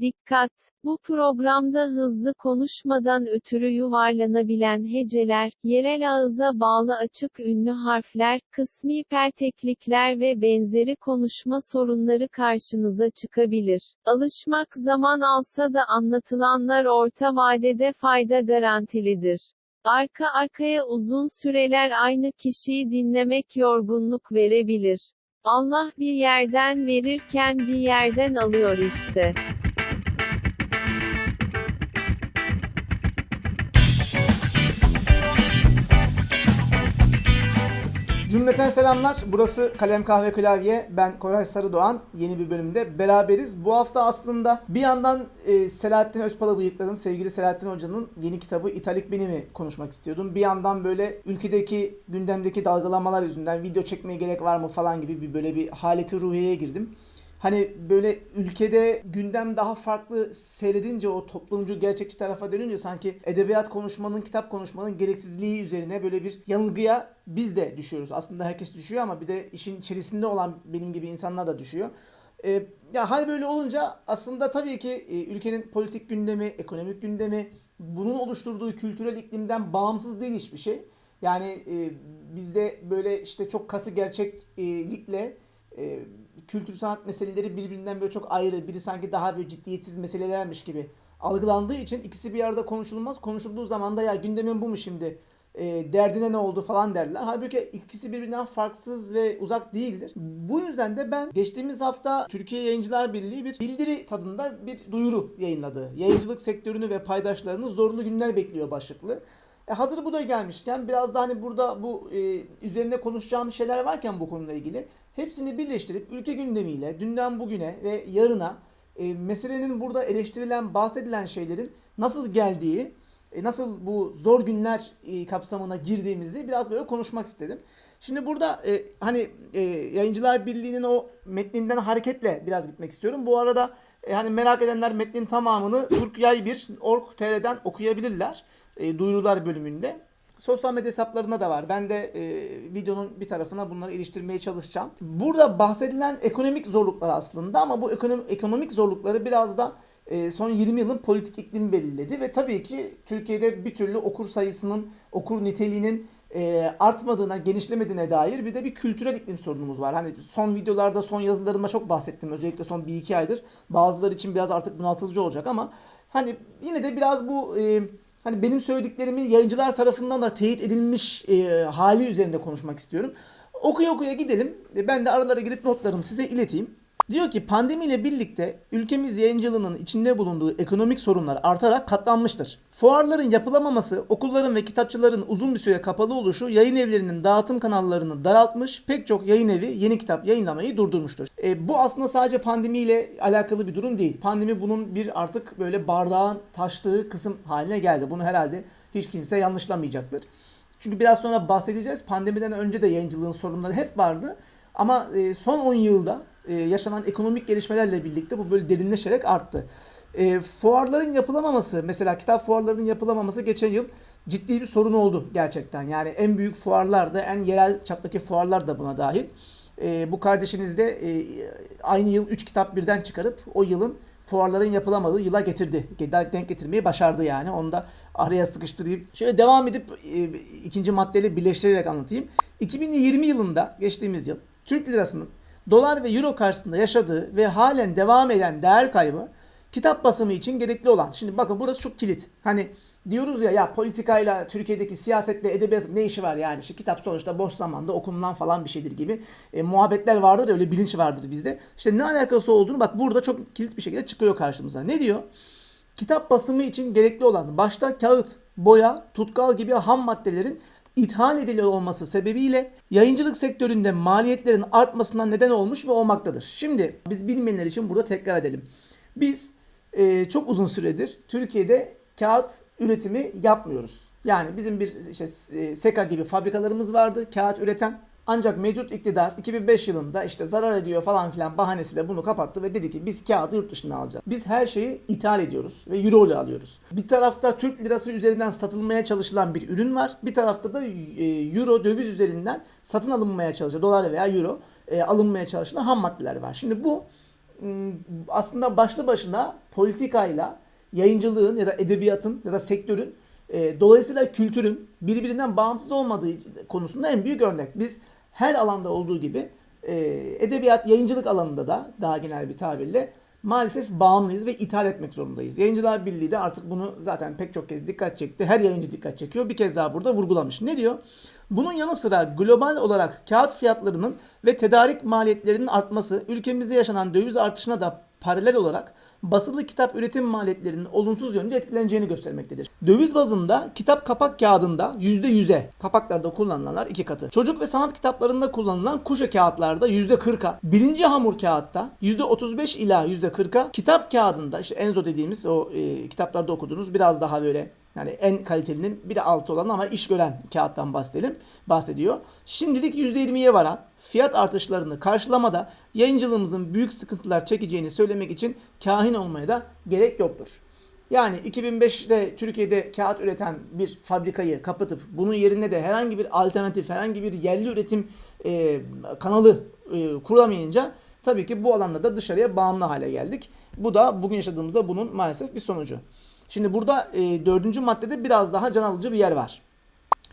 Dikkat! Bu programda hızlı konuşmadan ötürü yuvarlanabilen heceler, yerel ağıza bağlı açık ünlü harfler, kısmi perteklikler ve benzeri konuşma sorunları karşınıza çıkabilir. Alışmak zaman alsa da anlatılanlar orta vadede fayda garantilidir. Arka arkaya uzun süreler aynı kişiyi dinlemek yorgunluk verebilir. Allah bir yerden verirken bir yerden alıyor işte. Cümleten selamlar. Burası Kalem Kahve Klavye. Ben Koray Sarıdoğan. Yeni bir bölümde beraberiz. Bu hafta aslında bir yandan e, Selahattin Özpalabıyıkların, sevgili Selahattin Hoca'nın yeni kitabı İtalik Benim'i konuşmak istiyordum. Bir yandan böyle ülkedeki gündemdeki dalgalanmalar yüzünden video çekmeye gerek var mı falan gibi bir böyle bir haleti ruhiyeye girdim. Hani böyle ülkede gündem daha farklı seyredince o toplumcu gerçekçi tarafa dönünce sanki edebiyat konuşmanın, kitap konuşmanın gereksizliği üzerine böyle bir yanılgıya biz de düşüyoruz. Aslında herkes düşüyor ama bir de işin içerisinde olan benim gibi insanlar da düşüyor. Ee, ya hal böyle olunca aslında tabii ki e, ülkenin politik gündemi, ekonomik gündemi, bunun oluşturduğu kültürel iklimden bağımsız değil hiçbir şey. Yani e, bizde böyle işte çok katı gerçeklikle e, kültür sanat meseleleri birbirinden böyle çok ayrı. Biri sanki daha böyle ciddiyetsiz meselelermiş gibi algılandığı için ikisi bir arada konuşulmaz. Konuşulduğu zaman da ya gündemin bu mu şimdi? E, derdine ne oldu falan derler. Halbuki ikisi birbirinden farksız ve uzak değildir. Bu yüzden de ben geçtiğimiz hafta Türkiye Yayıncılar Birliği bir bildiri tadında bir duyuru yayınladı. Yayıncılık sektörünü ve paydaşlarını zorlu günler bekliyor başlıklı. E hazır bu da gelmişken biraz da hani burada bu e, üzerine konuşacağım şeyler varken bu konuyla ilgili hepsini birleştirip ülke gündemiyle dünden bugüne ve yarına e, meselenin burada eleştirilen, bahsedilen şeylerin nasıl geldiği, e, nasıl bu zor günler e, kapsamına girdiğimizi biraz böyle konuşmak istedim. Şimdi burada e, hani e, Yayıncılar Birliği'nin o metninden hareketle biraz gitmek istiyorum. Bu arada e, hani merak edenler metnin tamamını turkyay1.org.tr'den okuyabilirler. E, duyurular bölümünde. Sosyal medya hesaplarına da var. Ben de e, videonun bir tarafına bunları iliştirmeye çalışacağım. Burada bahsedilen ekonomik zorluklar aslında ama bu ekonomik, ekonomik zorlukları biraz da e, son 20 yılın politik iklimi belirledi ve tabii ki Türkiye'de bir türlü okur sayısının, okur niteliğinin e, artmadığına, genişlemediğine dair bir de bir kültürel iklim sorunumuz var. Hani son videolarda, son yazılarımda çok bahsettim. Özellikle son 1-2 aydır. Bazıları için biraz artık bunaltıcı olacak ama hani yine de biraz bu e, hani benim söylediklerimin yayıncılar tarafından da teyit edilmiş e, hali üzerinde konuşmak istiyorum. Okuya okuya gidelim. E, Ben de aralara girip notlarımı size ileteyim. Diyor ki pandemiyle birlikte ülkemiz yayıncılığının içinde bulunduğu ekonomik sorunlar artarak katlanmıştır. Fuarların yapılamaması, okulların ve kitapçıların uzun bir süre kapalı oluşu yayın evlerinin dağıtım kanallarını daraltmış, pek çok yayın evi yeni kitap yayınlamayı durdurmuştur. E, bu aslında sadece pandemiyle alakalı bir durum değil. Pandemi bunun bir artık böyle bardağın taştığı kısım haline geldi. Bunu herhalde hiç kimse yanlışlamayacaktır. Çünkü biraz sonra bahsedeceğiz. Pandemiden önce de yayıncılığın sorunları hep vardı. Ama e, son 10 yılda e, yaşanan ekonomik gelişmelerle birlikte bu böyle derinleşerek arttı. E, fuarların yapılamaması, mesela kitap fuarlarının yapılamaması geçen yıl ciddi bir sorun oldu gerçekten. Yani en büyük fuarlar da, en yerel çaptaki fuarlar da buna dahil. E, bu kardeşiniz de e, aynı yıl 3 kitap birden çıkarıp o yılın fuarların yapılamadığı yıla getirdi. Denk getirmeyi başardı yani. Onu da araya sıkıştırayım. Şöyle devam edip e, ikinci maddeyle birleştirerek anlatayım. 2020 yılında geçtiğimiz yıl Türk lirasının dolar ve euro karşısında yaşadığı ve halen devam eden değer kaybı kitap basımı için gerekli olan. Şimdi bakın burası çok kilit. Hani diyoruz ya ya politikayla Türkiye'deki siyasetle edebiyatın ne işi var yani işte kitap sonuçta boş zamanda okunulan falan bir şeydir gibi e, muhabbetler vardır öyle bilinç vardır bizde. İşte ne alakası olduğunu bak burada çok kilit bir şekilde çıkıyor karşımıza. Ne diyor? Kitap basımı için gerekli olan başta kağıt, boya, tutkal gibi ham maddelerin ithal ediliyor olması sebebiyle yayıncılık sektöründe maliyetlerin artmasına neden olmuş ve olmaktadır. Şimdi biz bilmeyenler için burada tekrar edelim. Biz e, çok uzun süredir Türkiye'de kağıt üretimi yapmıyoruz. Yani bizim bir işte e, SEKA gibi fabrikalarımız vardı kağıt üreten. Ancak mevcut iktidar 2005 yılında işte zarar ediyor falan filan bahanesiyle bunu kapattı ve dedi ki biz kağıdı yurt dışından alacağız. Biz her şeyi ithal ediyoruz ve euro ile alıyoruz. Bir tarafta Türk lirası üzerinden satılmaya çalışılan bir ürün var. Bir tarafta da e, euro döviz üzerinden satın alınmaya çalışan dolar veya euro e, alınmaya çalışılan ham maddeler var. Şimdi bu aslında başlı başına politikayla yayıncılığın ya da edebiyatın ya da sektörün e, dolayısıyla kültürün birbirinden bağımsız olmadığı konusunda en büyük örnek. Biz her alanda olduğu gibi e, edebiyat, yayıncılık alanında da daha genel bir tabirle maalesef bağımlıyız ve ithal etmek zorundayız. Yayıncılar Birliği de artık bunu zaten pek çok kez dikkat çekti. Her yayıncı dikkat çekiyor. Bir kez daha burada vurgulamış. Ne diyor? Bunun yanı sıra global olarak kağıt fiyatlarının ve tedarik maliyetlerinin artması ülkemizde yaşanan döviz artışına da paralel olarak basılı kitap üretim maliyetlerinin olumsuz yönde etkileneceğini göstermektedir. Döviz bazında kitap kapak kağıdında %100'e, kapaklarda kullanılanlar iki katı. Çocuk ve sanat kitaplarında kullanılan kuşa kağıtlarda %40'a, birinci hamur kağıtta %35 ila %40'a, kitap kağıdında işte Enzo dediğimiz o e, kitaplarda okuduğunuz biraz daha böyle yani en kalitelinin bir de altı olan ama iş gören kağıttan bahsedelim, bahsediyor. Şimdilik %20'ye varan fiyat artışlarını karşılamada yayıncılığımızın büyük sıkıntılar çekeceğini söylemek için kahin olmaya da gerek yoktur. Yani 2005'te Türkiye'de kağıt üreten bir fabrikayı kapatıp bunun yerine de herhangi bir alternatif, herhangi bir yerli üretim e, kanalı e, kuramayınca tabii ki bu alanda da dışarıya bağımlı hale geldik. Bu da bugün yaşadığımızda bunun maalesef bir sonucu. Şimdi burada e, dördüncü maddede biraz daha can alıcı bir yer var.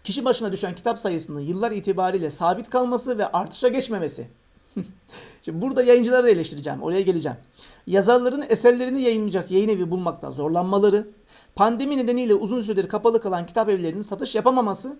Kişi başına düşen kitap sayısının yıllar itibariyle sabit kalması ve artışa geçmemesi. Şimdi burada yayıncıları da eleştireceğim. Oraya geleceğim. Yazarların eserlerini yayınlayacak yayın evi bulmakta zorlanmaları, pandemi nedeniyle uzun süredir kapalı kalan kitap evlerinin satış yapamaması,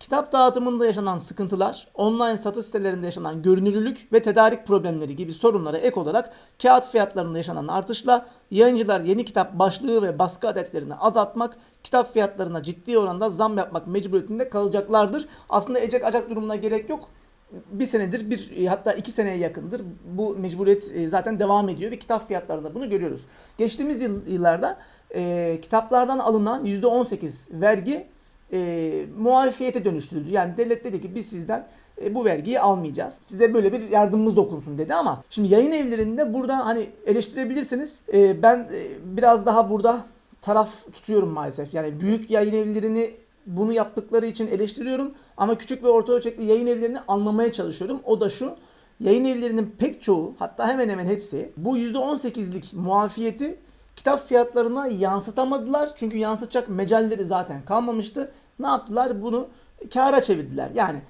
kitap dağıtımında yaşanan sıkıntılar, online satış sitelerinde yaşanan görünürlülük ve tedarik problemleri gibi sorunlara ek olarak kağıt fiyatlarında yaşanan artışla yayıncılar yeni kitap başlığı ve baskı adetlerini azaltmak, kitap fiyatlarına ciddi oranda zam yapmak mecburiyetinde kalacaklardır. Aslında ecek acak durumuna gerek yok bir senedir bir hatta iki seneye yakındır bu mecburiyet e, zaten devam ediyor ve kitap fiyatlarında bunu görüyoruz. Geçtiğimiz yıl, yıllarda e, kitaplardan alınan %18 vergi e, muhalefiyete dönüştürüldü. Yani devlet dedi ki biz sizden e, bu vergiyi almayacağız. Size böyle bir yardımımız dokunsun dedi ama şimdi yayın evlerinde burada hani eleştirebilirsiniz. E, ben e, biraz daha burada taraf tutuyorum maalesef. Yani büyük yayın evlerini bunu yaptıkları için eleştiriyorum ama küçük ve orta ölçekli yayın evlerini anlamaya çalışıyorum. O da şu. Yayın evlerinin pek çoğu hatta hemen hemen hepsi bu %18'lik muafiyeti kitap fiyatlarına yansıtamadılar. Çünkü yansıtacak mecalleri zaten kalmamıştı. Ne yaptılar? Bunu kâra çevirdiler. Yani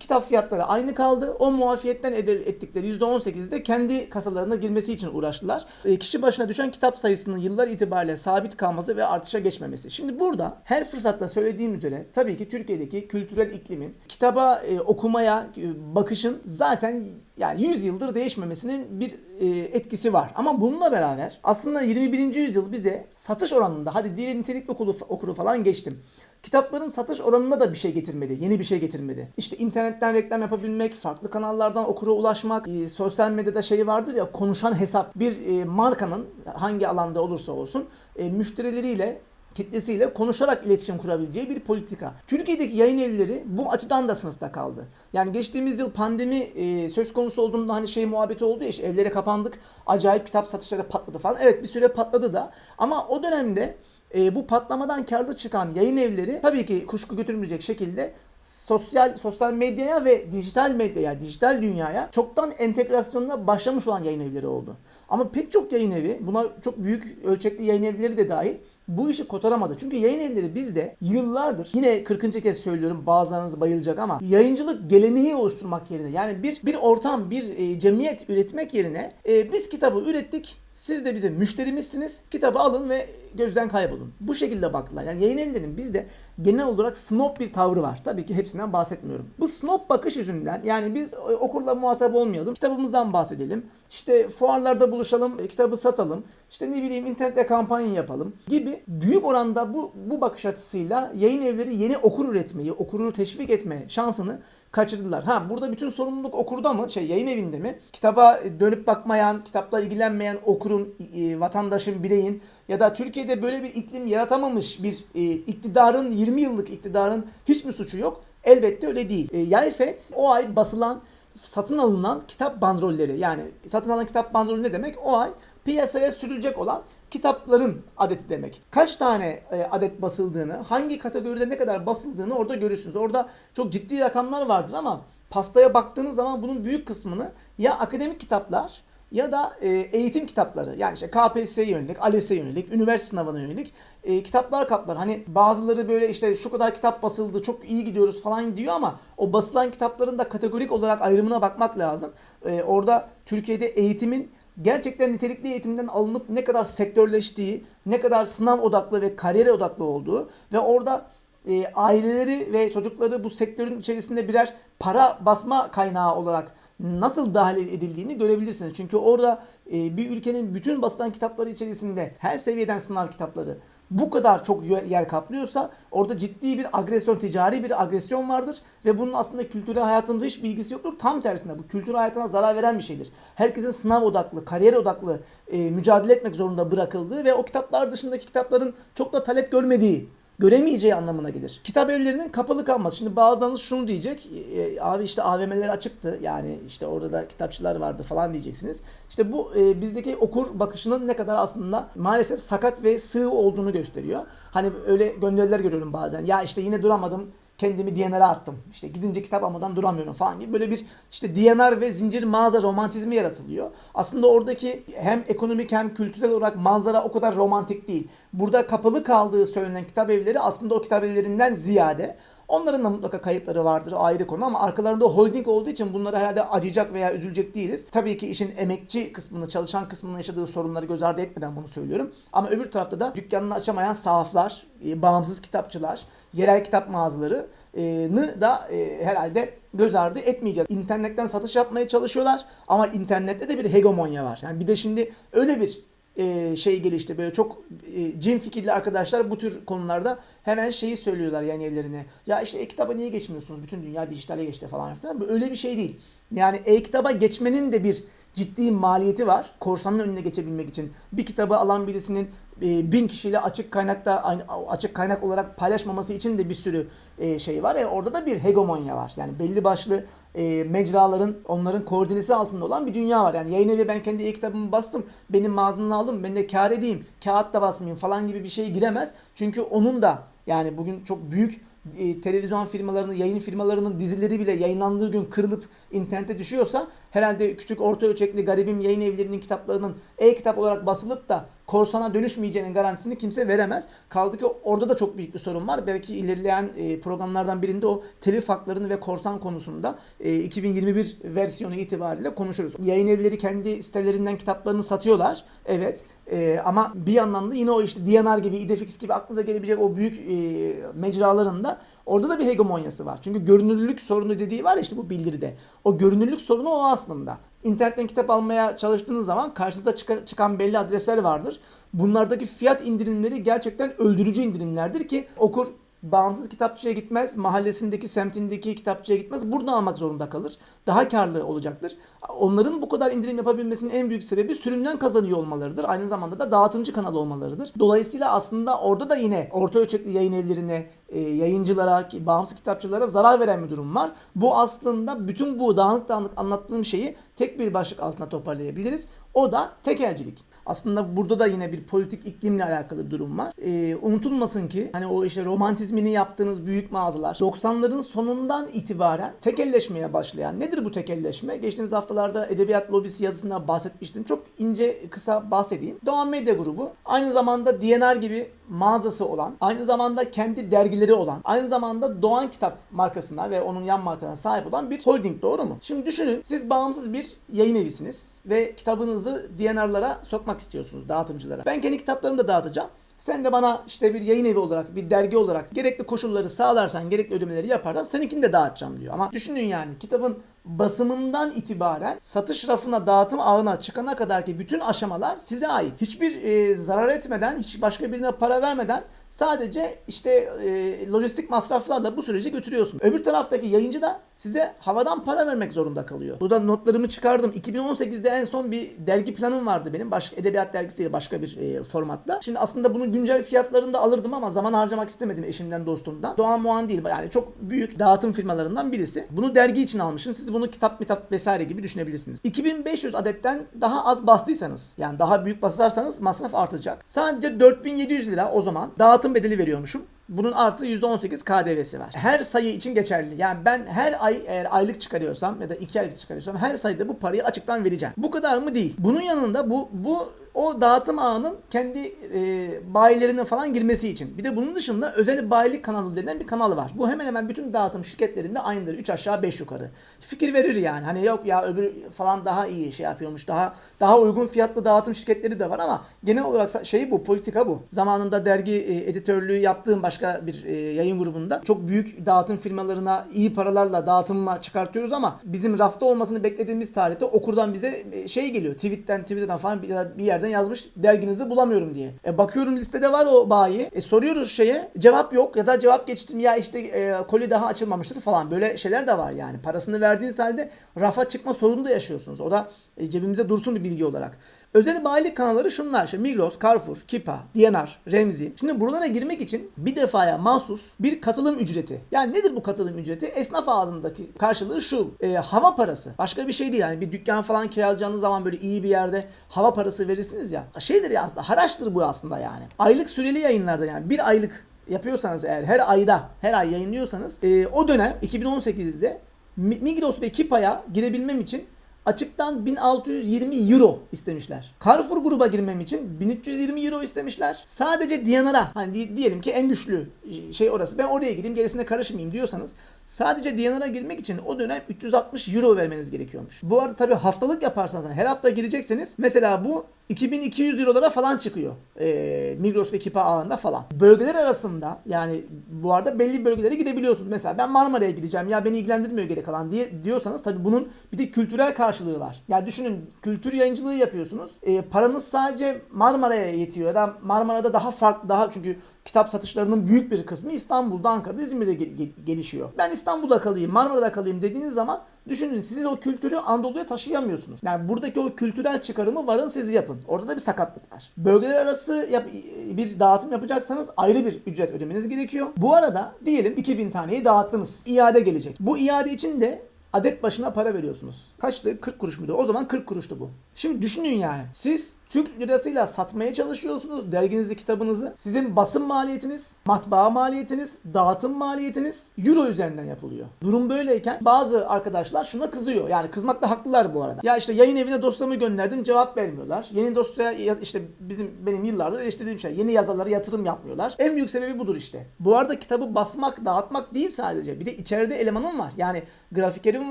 kitap fiyatları aynı kaldı. O muafiyetten ettikleri %18'de kendi kasalarına girmesi için uğraştılar. E, kişi başına düşen kitap sayısının yıllar itibariyle sabit kalması ve artışa geçmemesi. Şimdi burada her fırsatta söylediğim üzere tabii ki Türkiye'deki kültürel iklimin kitaba e, okumaya e, bakışın zaten yani 100 yıldır değişmemesinin bir e, etkisi var. Ama bununla beraber aslında 21. yüzyıl bize satış oranında hadi dili nitelikli okulu, okuru falan geçtim kitapların satış oranına da bir şey getirmedi. Yeni bir şey getirmedi. İşte internetten reklam yapabilmek, farklı kanallardan okura ulaşmak, e, sosyal medyada şey vardır ya konuşan hesap. Bir e, markanın hangi alanda olursa olsun e, müşterileriyle kitlesiyle konuşarak iletişim kurabileceği bir politika. Türkiye'deki yayın evleri bu açıdan da sınıfta kaldı. Yani geçtiğimiz yıl pandemi e, söz konusu olduğunda hani şey muhabbeti oldu ya işte evlere kapandık. Acayip kitap satışları patladı falan. Evet bir süre patladı da ama o dönemde e, bu patlamadan karlı çıkan yayın evleri tabii ki kuşku götürmeyecek şekilde sosyal sosyal medyaya ve dijital medyaya, dijital dünyaya çoktan entegrasyonuna başlamış olan yayın evleri oldu. Ama pek çok yayın evi, buna çok büyük ölçekli yayın evleri de dahil bu işi kotaramadı. Çünkü yayın evleri bizde yıllardır yine 40. kez söylüyorum bazılarınız bayılacak ama yayıncılık geleneği oluşturmak yerine yani bir bir ortam, bir e, cemiyet üretmek yerine e, biz kitabı ürettik, siz de bize müşterimizsiniz. Kitabı alın ve gözden kaybolun. Bu şekilde baktılar. Yani yayın evlerinin bizde genel olarak snob bir tavrı var. Tabii ki hepsinden bahsetmiyorum. Bu snob bakış yüzünden yani biz okurla muhatap olmayalım. Kitabımızdan bahsedelim. İşte fuarlarda buluşalım, kitabı satalım. İşte ne bileyim internette kampanya yapalım gibi büyük oranda bu bu bakış açısıyla yayın evleri yeni okur üretmeyi, okurunu teşvik etme şansını kaçırdılar. Ha burada bütün sorumluluk okurda mı? Şey yayın evinde mi? Kitaba dönüp bakmayan, kitapla ilgilenmeyen okurun, e, vatandaşın, bireyin ya da Türkiye'de böyle bir iklim yaratamamış bir e, iktidarın 20 yıllık iktidarın hiç mi suçu yok? Elbette öyle değil. E, Yayfet o ay basılan satın alınan kitap bandrolleri yani satın alınan kitap bandrolü ne demek? O ay piyasaya sürülecek olan kitapların adeti demek. Kaç tane e, adet basıldığını, hangi kategoride ne kadar basıldığını orada görürsünüz. Orada çok ciddi rakamlar vardır ama pastaya baktığınız zaman bunun büyük kısmını ya akademik kitaplar ya da e, eğitim kitapları yani işte KPSS'ye yönelik, ALES'e yönelik, üniversite sınavına yönelik e, kitaplar kaplar. Hani bazıları böyle işte şu kadar kitap basıldı, çok iyi gidiyoruz falan diyor ama o basılan kitapların da kategorik olarak ayrımına bakmak lazım. E, orada Türkiye'de eğitimin gerçekten nitelikli eğitimden alınıp ne kadar sektörleştiği, ne kadar sınav odaklı ve kariyer odaklı olduğu ve orada e, aileleri ve çocukları bu sektörün içerisinde birer para basma kaynağı olarak nasıl dahil edildiğini görebilirsiniz. Çünkü orada e, bir ülkenin bütün basılan kitapları içerisinde her seviyeden sınav kitapları bu kadar çok yer, kaplıyorsa orada ciddi bir agresyon, ticari bir agresyon vardır ve bunun aslında kültürel hayatında hiç bilgisi yoktur. Tam tersine bu kültür hayatına zarar veren bir şeydir. Herkesin sınav odaklı, kariyer odaklı e, mücadele etmek zorunda bırakıldığı ve o kitaplar dışındaki kitapların çok da talep görmediği göremeyeceği anlamına gelir. Kitap evlerinin kapalı kalması. Şimdi bazılarınız şunu diyecek. E, abi işte AVM'ler açıktı. Yani işte orada da kitapçılar vardı falan diyeceksiniz. İşte bu e, bizdeki okur bakışının ne kadar aslında maalesef sakat ve sığ olduğunu gösteriyor. Hani öyle gönderiler görüyorum bazen. Ya işte yine duramadım kendimi DNR'a attım. İşte gidince kitap almadan duramıyorum falan gibi böyle bir işte DNR ve zincir mağaza romantizmi yaratılıyor. Aslında oradaki hem ekonomik hem kültürel olarak manzara o kadar romantik değil. Burada kapalı kaldığı söylenen kitap evleri aslında o kitap evlerinden ziyade Onların da mutlaka kayıpları vardır ayrı konu ama arkalarında holding olduğu için bunları herhalde acıyacak veya üzülecek değiliz. Tabii ki işin emekçi kısmını, çalışan kısmını yaşadığı sorunları göz ardı etmeden bunu söylüyorum. Ama öbür tarafta da dükkanını açamayan sahaflar, e, bağımsız kitapçılar, yerel kitap mağazalarını da e, herhalde göz ardı etmeyeceğiz. İnternetten satış yapmaya çalışıyorlar ama internette de bir hegemonya var. Yani bir de şimdi öyle bir e, şey gelişti. Böyle çok e, cin fikirli arkadaşlar bu tür konularda hemen şeyi söylüyorlar yani evlerine. Ya işte e-kitaba niye geçmiyorsunuz? Bütün dünya dijitale geçti falan filan. Öyle bir şey değil. Yani e-kitaba geçmenin de bir ciddi maliyeti var. Korsanın önüne geçebilmek için. Bir kitabı alan birisinin e, bin kişiyle açık kaynakta açık kaynak olarak paylaşmaması için de bir sürü e, şey var. E, orada da bir hegemonya var. Yani belli başlı e, mecraların onların koordinesi altında olan bir dünya var. Yani yayın evi ben kendi e-kitabımı bastım. Benim mağazamdan aldım. Ben de kar edeyim. Kağıt da basmayayım falan gibi bir şey giremez. Çünkü onun da yani bugün çok büyük e, televizyon firmalarının, yayın firmalarının dizileri bile yayınlandığı gün kırılıp internete düşüyorsa herhalde küçük orta ölçekli garibim yayın evlerinin kitaplarının e-kitap olarak basılıp da korsana dönüşmeyeceğinin garantisini kimse veremez. Kaldı ki orada da çok büyük bir sorun var. Belki ilerleyen e, programlardan birinde o telif haklarını ve korsan konusunda e, 2021 versiyonu itibariyle konuşuruz. Yayın evleri kendi sitelerinden kitaplarını satıyorlar. Evet. E, ama bir yandan da yine o işte DNR gibi, Idefix gibi aklınıza gelebilecek o büyük e, mecraların da orada da bir hegemonyası var. Çünkü görünürlülük sorunu dediği var ya işte bu bildiride. O görünürlük sorunu o aslında. İnternetten kitap almaya çalıştığınız zaman karşınıza çıkan belli adresler vardır. Bunlardaki fiyat indirimleri gerçekten öldürücü indirimlerdir ki okur bağımsız kitapçıya gitmez, mahallesindeki, semtindeki kitapçıya gitmez. Burada almak zorunda kalır. Daha karlı olacaktır. Onların bu kadar indirim yapabilmesinin en büyük sebebi sürümden kazanıyor olmalarıdır. Aynı zamanda da dağıtımcı kanal olmalarıdır. Dolayısıyla aslında orada da yine orta ölçekli yayın evlerine, e, yayıncılara, bağımsız kitapçılara zarar veren bir durum var. Bu aslında bütün bu dağınık dağınık anlattığım şeyi tek bir başlık altında toparlayabiliriz. O da tekelcilik. Aslında burada da yine bir politik iklimle alakalı bir durum var. Ee, unutulmasın ki hani o işte romantizmini yaptığınız büyük mağazalar 90'ların sonundan itibaren tekelleşmeye başlayan. Nedir bu tekelleşme? Geçtiğimiz haftalarda Edebiyat Lobisi yazısında bahsetmiştim. Çok ince kısa bahsedeyim. Doğan Medya Grubu aynı zamanda DNR gibi mağazası olan, aynı zamanda kendi dergileri olan, aynı zamanda Doğan Kitap markasına ve onun yan markalarına sahip olan bir holding doğru mu? Şimdi düşünün siz bağımsız bir yayın evisiniz ve kitabınızı DNR'lara sokmak istiyorsunuz dağıtımcılara. Ben kendi kitaplarımı da dağıtacağım. Sen de bana işte bir yayın evi olarak, bir dergi olarak gerekli koşulları sağlarsan, gerekli ödemeleri yaparsan seninkini de dağıtacağım diyor. Ama düşünün yani kitabın basımından itibaren satış rafına, dağıtım ağına çıkana kadar ki bütün aşamalar size ait. Hiçbir e, zarar etmeden, hiç başka birine para vermeden sadece işte e, lojistik masraflarla bu süreci götürüyorsun. Öbür taraftaki yayıncı da size havadan para vermek zorunda kalıyor. Burada notlarımı çıkardım. 2018'de en son bir dergi planım vardı benim. Başka edebiyat dergisi değil başka bir e, formatta. Şimdi aslında bunun güncel fiyatlarını da alırdım ama zaman harcamak istemedim eşimden dostumdan. Doğan Muan değil yani çok büyük dağıtım firmalarından birisi. Bunu dergi için almışım. Siz bunu kitap mitap vesaire gibi düşünebilirsiniz. 2500 adetten daha az bastıysanız yani daha büyük basarsanız masraf artacak. Sadece 4700 lira o zaman dağıtım bedeli veriyormuşum. Bunun artı %18 KDV'si var. Her sayı için geçerli. Yani ben her ay eğer aylık çıkarıyorsam ya da iki aylık çıkarıyorsam her sayıda bu parayı açıktan vereceğim. Bu kadar mı değil. Bunun yanında bu bu o dağıtım ağının kendi e, bayilerine falan girmesi için. Bir de bunun dışında özel bayilik kanalı denilen bir kanal var. Bu hemen hemen bütün dağıtım şirketlerinde aynıdır. 3 aşağı 5 yukarı. Fikir verir yani. Hani yok ya öbür falan daha iyi şey yapıyormuş. Daha daha uygun fiyatlı dağıtım şirketleri de var ama genel olarak şey bu, politika bu. Zamanında dergi e, editörlüğü yaptığım başka bir e, yayın grubunda çok büyük dağıtım firmalarına iyi paralarla dağıtıma çıkartıyoruz ama bizim rafta olmasını beklediğimiz tarihte okurdan bize e, şey geliyor. Tweet'ten, Twitter'dan falan bir, bir yerden yazmış derginizde bulamıyorum diye. E, bakıyorum listede var o bayi. E, soruyoruz şeye cevap yok ya da cevap geçtim ya işte e, koli daha açılmamıştır falan. Böyle şeyler de var yani. Parasını verdiğiniz halde rafa çıkma sorunu da yaşıyorsunuz. O da e, cebimize dursun bir bilgi olarak. Özel bayilik kanalları şunlar. İşte Migros, Carrefour, Kipa, DNR, Remzi. Şimdi buralara girmek için bir defaya mahsus bir katılım ücreti. Yani nedir bu katılım ücreti? Esnaf ağzındaki karşılığı şu. e, hava parası. Başka bir şey değil. Yani bir dükkan falan kiralayacağınız zaman böyle iyi bir yerde hava parası verirsiniz ya. Şeydir ya aslında. Haraçtır bu aslında yani. Aylık süreli yayınlarda yani bir aylık yapıyorsanız eğer her ayda her ay yayınlıyorsanız e, o dönem 2018'de Mi- Migros ve Kipa'ya girebilmem için açıktan 1620 euro istemişler. Carrefour gruba girmem için 1320 euro istemişler. Sadece Diyanar'a hani di- diyelim ki en güçlü şey orası ben oraya gireyim gerisine karışmayayım diyorsanız sadece Diyanar'a girmek için o dönem 360 euro vermeniz gerekiyormuş. Bu arada tabii haftalık yaparsanız her hafta girecekseniz mesela bu 2200 eurolara falan çıkıyor. Ee, Migros ve Kipa ağında falan. Bölgeler arasında yani bu arada belli bölgelere gidebiliyorsunuz. Mesela ben Marmara'ya gideceğim ya beni ilgilendirmiyor geri kalan diye diyorsanız tabii bunun bir de kültürel karşılığı var. Ya düşünün kültür yayıncılığı yapıyorsunuz. Ee, paranız sadece Marmara'ya yetiyor ya da Marmara'da daha farklı daha çünkü kitap satışlarının büyük bir kısmı İstanbul'da, Ankara'da, İzmir'de gel- gel- gelişiyor. Ben İstanbul'da kalayım, Marmara'da kalayım dediğiniz zaman düşünün siz o kültürü Anadolu'ya taşıyamıyorsunuz. Yani buradaki o kültürel çıkarımı varın siz yapın. Orada da bir sakatlık var. Bölgeler arası yap- bir dağıtım yapacaksanız ayrı bir ücret ödemeniz gerekiyor. Bu arada diyelim 2000 taneyi dağıttınız. İade gelecek. Bu iade için de adet başına para veriyorsunuz. Kaçtı? 40 kuruş muydu? O zaman 40 kuruştu bu. Şimdi düşünün yani. Siz Türk lirasıyla satmaya çalışıyorsunuz derginizi, kitabınızı. Sizin basın maliyetiniz, matbaa maliyetiniz, dağıtım maliyetiniz euro üzerinden yapılıyor. Durum böyleyken bazı arkadaşlar şuna kızıyor. Yani kızmakta haklılar bu arada. Ya işte yayın evine dosyamı gönderdim cevap vermiyorlar. Yeni dosyaya ya- işte bizim benim yıllardır eleştirdiğim şey. Yeni yazarlara yatırım yapmıyorlar. En büyük sebebi budur işte. Bu arada kitabı basmak, dağıtmak değil sadece. Bir de içeride elemanım var. Yani grafikerim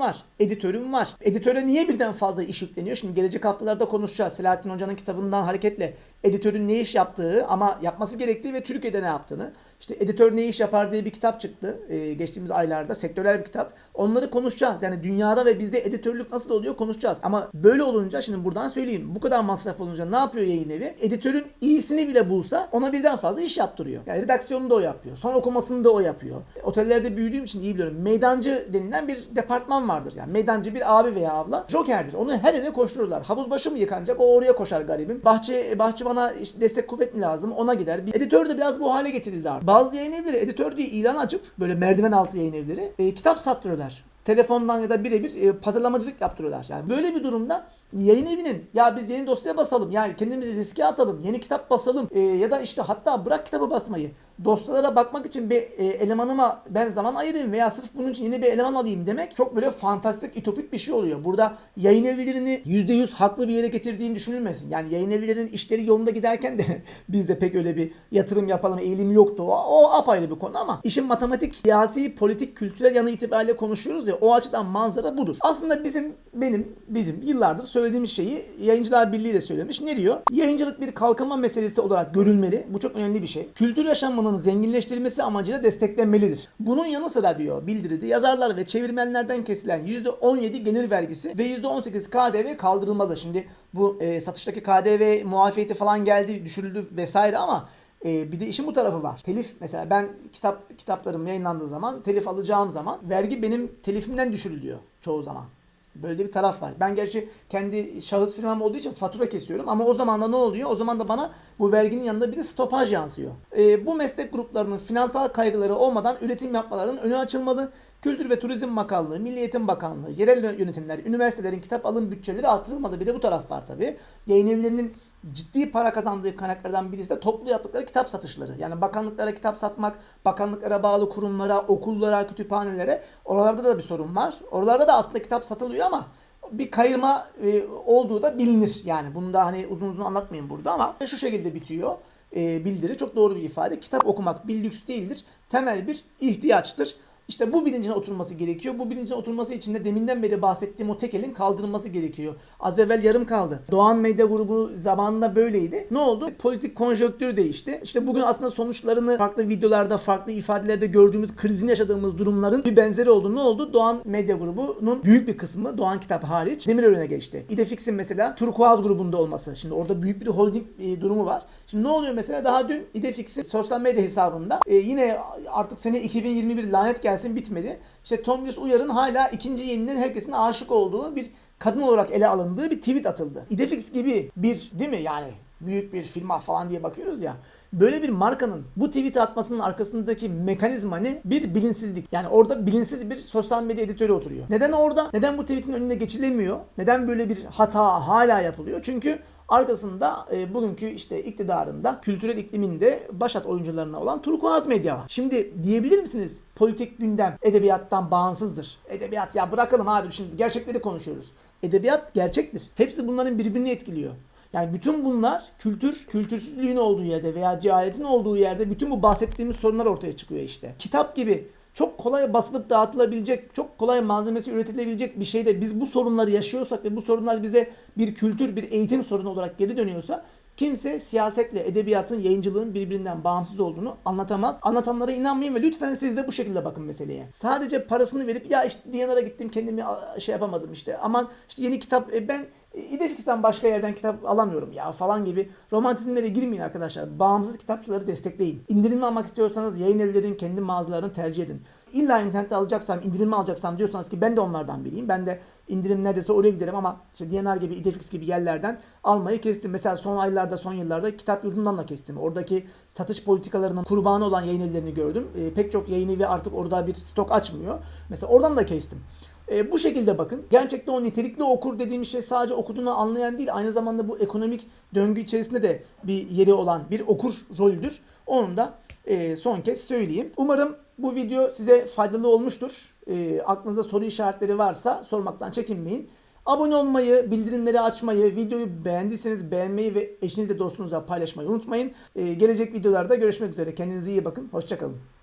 var, editörüm var. Editöre niye birden fazla iş yükleniyor? Şimdi gelecek haftalarda konuşacağız. Selahattin Hoca'nın kitabından hareketle editörün ne iş yaptığı ama yapması gerektiği ve Türkiye'de ne yaptığını. İşte editör ne iş yapar diye bir kitap çıktı ee, geçtiğimiz aylarda. Sektörel bir kitap. Onları konuşacağız. Yani dünyada ve bizde editörlük nasıl oluyor konuşacağız. Ama böyle olunca şimdi buradan söyleyeyim. Bu kadar masraf olunca ne yapıyor yayın evi? Editörün iyisini bile bulsa ona birden fazla iş yaptırıyor. Yani redaksiyonu da o yapıyor. Son okumasını da o yapıyor. Otellerde büyüdüğüm için iyi biliyorum. Meydancı denilen bir departman vardır. Yani meydancı bir abi veya abla jokerdir. Onu her yere koştururlar. Havuz başı mı yıkanacak? O oraya koşar garibim. Bahçe bahçıvana işte destek kuvvet mi lazım? Ona gider. Bir editör de biraz bu hale getirildi artık. Bazı yayın evleri editör diye ilan açıp böyle merdiven altı yayın evleri e, kitap sattırıyorlar. Telefondan ya da birebir e, pazarlamacılık yaptırıyorlar. Yani böyle bir durumda yayın evinin ya biz yeni dosya basalım yani kendimizi riske atalım yeni kitap basalım e, ya da işte hatta bırak kitabı basmayı dosyalara bakmak için bir e, elemanıma ben zaman ayırayım veya sırf bunun için yeni bir eleman alayım demek çok böyle fantastik ütopik bir şey oluyor. Burada yayın evlerini %100 haklı bir yere getirdiğini düşünülmesin. Yani yayın evlerinin işleri yolunda giderken de bizde pek öyle bir yatırım yapalım eğilimi yoktu. O, o apayrı bir konu ama işin matematik, siyasi, politik, kültürel yanı itibariyle konuşuyoruz ya o açıdan manzara budur. Aslında bizim benim bizim yıllardır söylediğimiz şeyi Yayıncılar Birliği de söylemiş. Ne diyor? Yayıncılık bir kalkınma meselesi olarak görülmeli. Bu çok önemli bir şey. Kültür yaşamının zenginleştirilmesi amacıyla desteklenmelidir. Bunun yanı sıra diyor bildiride yazarlar ve çevirmenlerden kesilen %17 gelir vergisi ve %18 KDV kaldırılmalı. Şimdi bu e, satıştaki KDV muafiyeti falan geldi, düşürüldü vesaire ama e, bir de işin bu tarafı var. Telif mesela ben kitap kitaplarım yayınlandığı zaman telif alacağım zaman vergi benim telifimden düşürülüyor çoğu zaman. Böyle bir taraf var. Ben gerçi kendi şahıs firmam olduğu için fatura kesiyorum ama o zaman da ne oluyor? O zaman da bana bu verginin yanında bir de stopaj yansıyor. E, bu meslek gruplarının finansal kaygıları olmadan üretim yapmalarının önü açılmalı. Kültür ve Turizm Bakanlığı, Milli Eğitim Bakanlığı, yerel yönetimler, üniversitelerin kitap alım bütçeleri artırılmalı. Bir de bu taraf var tabii. Yayın evlerinin ciddi para kazandığı kaynaklardan birisi de toplu yaptıkları kitap satışları. Yani bakanlıklara kitap satmak, bakanlıklara bağlı kurumlara, okullara, kütüphanelere oralarda da bir sorun var. Oralarda da aslında kitap satılıyor ama bir kayırma e, olduğu da bilinir. Yani bunu da hani uzun uzun anlatmayayım burada ama şu şekilde bitiyor e, bildiri. Çok doğru bir ifade. Kitap okumak bir lüks değildir. Temel bir ihtiyaçtır. İşte bu bilincin oturması gerekiyor. Bu bilincin oturması için de deminden beri bahsettiğim o tekelin kaldırılması gerekiyor. Az evvel yarım kaldı. Doğan Medya Grubu zamanında böyleydi. Ne oldu? Politik konjonktür değişti. İşte bugün aslında sonuçlarını farklı videolarda, farklı ifadelerde gördüğümüz krizin yaşadığımız durumların bir benzeri oldu. Ne oldu? Doğan Medya Grubu'nun büyük bir kısmı Doğan Kitap hariç Demirören'e geçti. İdefix'in mesela Turkuaz grubunda olması. Şimdi orada büyük bir holding e, durumu var. Şimdi ne oluyor mesela? Daha dün İdefix'in sosyal medya hesabında e, yine artık sene 2021 lanet gelsin bitmedi. İşte Tomris Uyar'ın hala ikinci yeninin herkesin aşık olduğu bir kadın olarak ele alındığı bir tweet atıldı. Idefix gibi bir değil mi yani büyük bir firma falan diye bakıyoruz ya. Böyle bir markanın bu tweet atmasının arkasındaki mekanizma ne? Bir bilinçsizlik. Yani orada bilinçsiz bir sosyal medya editörü oturuyor. Neden orada? Neden bu tweetin önüne geçilemiyor? Neden böyle bir hata hala yapılıyor? Çünkü arkasında e, bugünkü işte iktidarında kültürel ikliminde başat oyuncularına olan Turkuaz Medya var. Şimdi diyebilir misiniz politik gündem edebiyattan bağımsızdır? Edebiyat ya bırakalım abi şimdi gerçekleri konuşuyoruz. Edebiyat gerçektir. Hepsi bunların birbirini etkiliyor. Yani bütün bunlar kültür, kültürsüzlüğün olduğu yerde veya cehaletin olduğu yerde bütün bu bahsettiğimiz sorunlar ortaya çıkıyor işte. Kitap gibi çok kolay basılıp dağıtılabilecek, çok kolay malzemesi üretilebilecek bir şeyde biz bu sorunları yaşıyorsak ve bu sorunlar bize bir kültür, bir eğitim sorunu olarak geri dönüyorsa kimse siyasetle edebiyatın, yayıncılığın birbirinden bağımsız olduğunu anlatamaz. Anlatanlara inanmayın ve lütfen siz de bu şekilde bakın meseleye. Sadece parasını verip ya işte Diyanar'a gittim kendimi şey yapamadım işte. Aman işte yeni kitap e, ben İdefix'ten başka yerden kitap alamıyorum ya falan gibi romantizmlere girmeyin arkadaşlar. Bağımsız kitapçıları destekleyin. İndirimli almak istiyorsanız yayın evlerin kendi mağazalarını tercih edin. İlla internette alacaksam, indirimli alacaksam diyorsanız ki ben de onlardan biriyim. Ben de indirim neredeyse oraya giderim ama işte DNR gibi, Idefix gibi yerlerden almayı kestim. Mesela son aylarda, son yıllarda kitap yurdundan da kestim. Oradaki satış politikalarının kurbanı olan yayın evlerini gördüm. E, pek çok yayın evi artık orada bir stok açmıyor. Mesela oradan da kestim. E, bu şekilde bakın. Gerçekten o nitelikli okur dediğimiz şey sadece okuduğunu anlayan değil, aynı zamanda bu ekonomik döngü içerisinde de bir yeri olan bir okur rolüdür. Onu da e, son kez söyleyeyim. Umarım bu video size faydalı olmuştur. E, aklınızda soru işaretleri varsa sormaktan çekinmeyin. Abone olmayı, bildirimleri açmayı, videoyu beğendiyseniz beğenmeyi ve eşinizle dostunuzla paylaşmayı unutmayın. E, gelecek videolarda görüşmek üzere. Kendinize iyi bakın. Hoşçakalın.